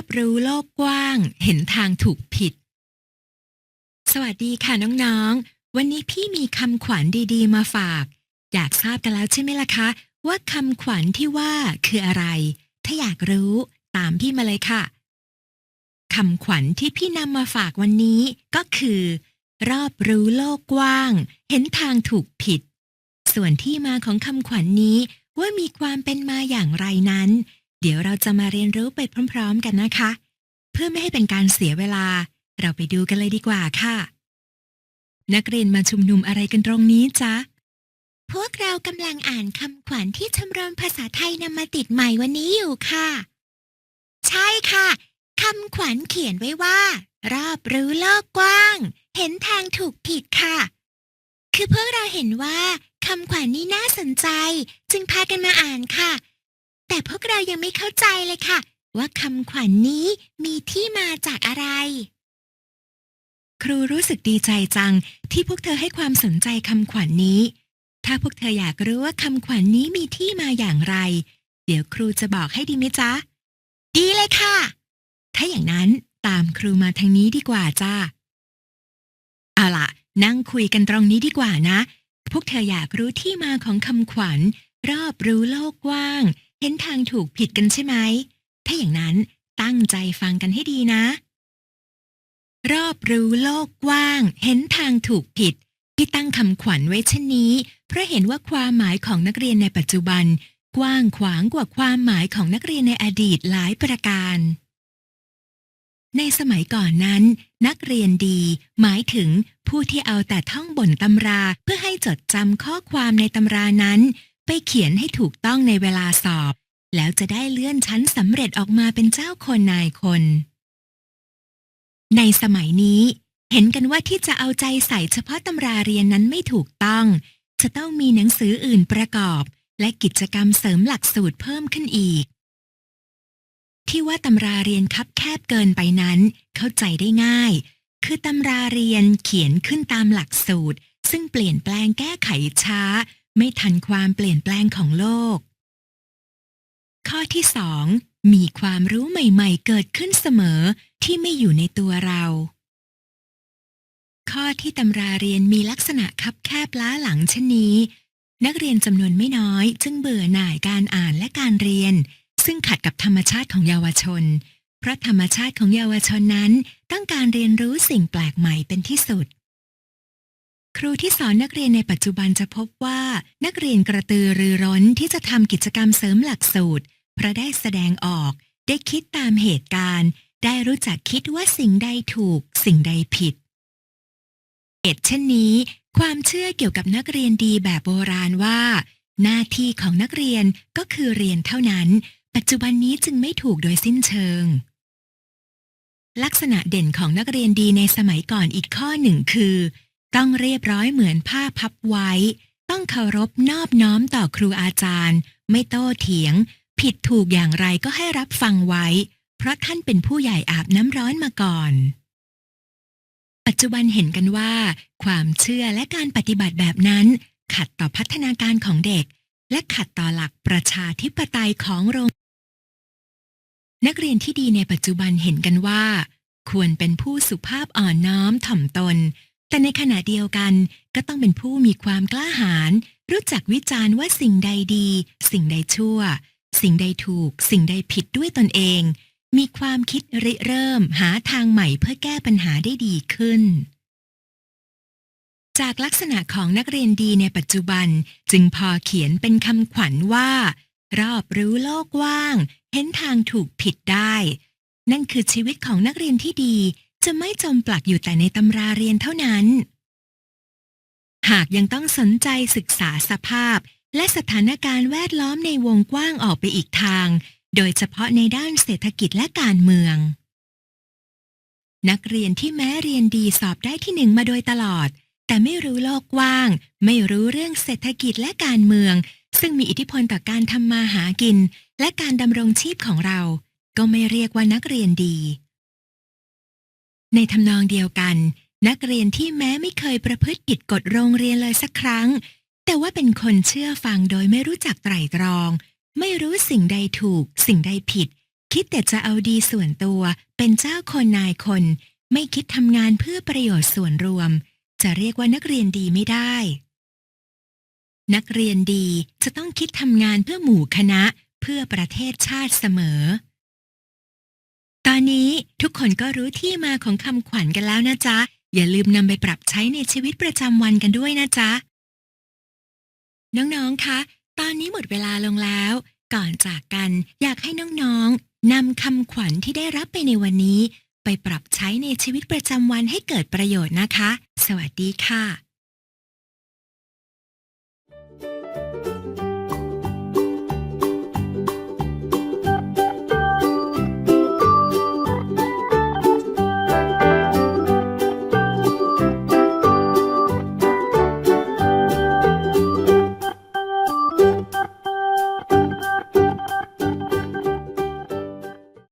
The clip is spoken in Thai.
รอบรู้โลกกว้าง เห็นทางถูกผิด สวัสดีค่ะน้องๆ วันนี้พี่มีคำขวัญดีๆ มาฝาก อยากทราบกันแล้วใช่ไหมล่ะคะ ว่าคำขวัญที่ว่าคืออะไร ถ้าอยากรู้ตามพี่มาเลยค่ะคำขวัญที่พี่นำมาฝากวันนี้ก็คือ รอบรู้โลกกว้าง เห็นทางถูกผิด ส่วนที่มาของคำขวัญนนี้ว่ามีความเป็นมาอย่างไร จะมาเรียนรู้ไปพร้อมๆกันนะคะ เพื่อไม่ให้เป็นการเสียเวลา เราไปดูกันเลยดีกว่าค่ะ นักเรียนมาชุมนุมอะไรกันตรงนี้จ๊ะ พวกเรากำลังอ่านคำขวัญที่ชมรมภาษาไทยนำมาติดใหม่วันนี้อยู่ค่ะ ใช่ค่ะคำขวัญเขียนไว้ว่า รอบรู้โลกกว้าง เห็นทางถูกผิดค่ะ คือพวกเราเห็นว่าคำขวัญนี้น่าสนใจ จึงพากันมาอ่านค่ะ แต่พวกเรายังไม่เข้าใจเลยค่ะ ว่าคำขวัญนนี้มีที่มาจากอะไร ครูรู้สึกดีใจจังที่พวกเธอให้ความสนใจคำขวัญนนี้ ถ้าพวกเธออยากรู้ว่าคำขวัญนนี้มีที่มาอย่างไร เดี๋ยวครูจะบอกให้ดีไหมจ๊ะ ดีเลยค่ะ ถ้าอย่างนั้นตามครูมาทางนี้ดีกว่าจ้าเอาล่ะ นั่งคุยกันตรงนี้ดีกว่านะ พวกเธออยากรู้ที่มาของคำขวัญ รอบรู้โลกกว้าง เห็นทางถูกผิดกันใช่ไหม ถ้าอย่างนั้นตั้งใจฟังกันให้ดีนะ รอบรู้โลกกว้าง เห็นทางถูกผิด ที่ตั้งคำขวัญไว้เช่นนี้ เพราะเห็นว่าความหมายของนักเรียนในปัจจุบัน กว้างขวางกว่าความหมายของนักเรียนในอดีตหลายประการ ในสมัยก่อนนั้น นักเรียนดี หมายถึงผู้ที่เอาแต่ท่องบนตำราเพื่อให้จดจำข้อความในตำรานั้น ไปเขียนให้ถูกต้องในเวลาสอบ แล้วจะได้เลื่อนชั้นสำเร็จออกมาเป็นเจ้าคนนายคน ในสมัยนี้ เห็นกันว่าที่จะเอาใจใส่เฉพาะตำราเรียนนั้นไม่ถูกต้อง จะต้องมีหนังสืออื่นประกอบ และกิจกรรมเสริมหลักสูตรเพิ่มขึ้นอีก ที่ว่าตำราเรียนคับแคบเกินไปนั้น เข้าใจได้ง่าย คือตำราเรียนเขียนขึ้นตามหลักสูตร ซึ่งเปลี่ยนแปลงแก้ไขช้า ไม่ทันความเปลี่ยนแปลงของโลก ข้อที่สองมีความรู้ใหม่ๆ เกิดขึ้นเสมอที่ไม่อยู่ในตัวเรา ข้อที่ตำราเรียนมีลักษณะคับแคบล้าหลังเช่นนี้ นักเรียนจำนวนไม่น้อย จึงเบื่อหน่ายการอ่านและการเรียน ซึ่งขัดกับธรรมชาติของเยาวชน เพราะธรรมชาติของเยาวชนนั้น ต้องการเรียนรู้สิ่งแปลกใหม่เป็นที่สุด ครูที่สอนนักเรียนในปัจจุบันจะพบว่านักเรียนกระตือรือร้นที่จะทำกิจกรรมเสริมหลักสูตรเพราะได้แสดงออก ได้คิดตามเหตุการณ์ ได้รู้จักคิดว่าสิ่งใดถูก สิ่งใดผิด เหตุเช่นนี้ ความเชื่อเกี่ยวกับนักเรียนดีแบบโบราณว่า หน้าที่ของนักเรียนก็คือเรียนเท่านั้น ปัจจุบันนี้จึงไม่ถูกโดยสิ้นเชิง ลักษณะเด่นของนักเรียนดีในสมัยก่อนอีกข้อหนึ่งคือ ต้องเรียบร้อยเหมือนผ้าพับไว้ ต้องเคารพนอบน้อมต่อครูอาจารย์ ไม่โต้เถียง ผิดถูกอย่างไรก็ให้รับฟังไว้ เพราะท่านเป็นผู้ใหญ่อาบน้ำร้อนมาก่อน ปัจจุบันเห็นกันว่า ความเชื่อและการปฏิบัติแบบนั้น ขัดต่อพัฒนาการของเด็ก และขัดต่อหลักประชาธิปไตยของโรงนักเรียนที่ดีในปัจจุบันเห็นกันว่า ควรเป็นผู้สุภาพอ่อนน้อมถ่อมตน แต่ในขณะเดียวกันก็ต้องเป็นผู้มีความกล้าหาญรู้จักวิจารณ์ว่าสิ่งใดดี สิ่งใดชั่ว สิ่งใดถูก สิ่งใดผิดด้วยตนเอง มีความคิดริเริ่มหาทางใหม่เพื่อแก้ปัญหาได้ดีขึ้น จากลักษณะของนักเรียนดีในปัจจุบันจึงพอเขียนเป็นคำขวัญว่า รอบรู้โลกว้าง เห็นทางถูกผิดได้ นั่นคือชีวิตของนักเรียนที่ดี จะไม่จมปลักอยู่แต่ในตำราเรียนเท่านั้น หากยังต้องสนใจศึกษาสภาพ และสถานการณ์แวดล้อมในวงกว้างออกไปอีกทาง โดยเฉพาะในด้านเศรษฐกิจและการเมือง นักเรียนที่แม้เรียนดีสอบได้ที่หนึ่งมาโดยตลอด แต่ไม่รู้โลกกว้าง ไม่รู้เรื่องเศรษฐกิจและการเมือง ซึ่งมีอิทธิพลต่อการทำมาหากิน และการดำรงชีพของเรา ก็ไม่เรียกว่านักเรียนดี ในทำนองเดียวกัน นักเรียนที่แม้ไม่เคยประพฤติผิดกฎโรงเรียนเลยสักครั้ง แต่ว่าเป็นคนเชื่อฟังโดยไม่รู้จักไตร่ตรอง ไม่รู้สิ่งใดถูก สิ่งใดผิด คิดแต่จะเอาดีส่วนตัว เป็นเจ้าคนนายคน ไม่คิดทำงานเพื่อประโยชน์ส่วนรวม จะเรียกว่านักเรียนดีไม่ได้ นักเรียนดีจะต้องคิดทำงานเพื่อหมู่คณะ เพื่อประเทศชาติเสมอ ตอนนี้ทุกคนก็รู้ที่มาของคำขวัญกันแล้วนะจ๊ะ อย่าลืมนำไปปรับใช้ในชีวิตประจำวันกันด้วยนะจ๊ะ น้องๆ คะ ตอนนี้หมดเวลาลงแล้ว ก่อนจากกันอยากให้น้องๆนำคำขวัญที่ได้รับไปในวันนี้ ไปปรับใช้ในชีวิตประจำวันให้เกิดประโยชน์นะคะ สวัสดีค่ะ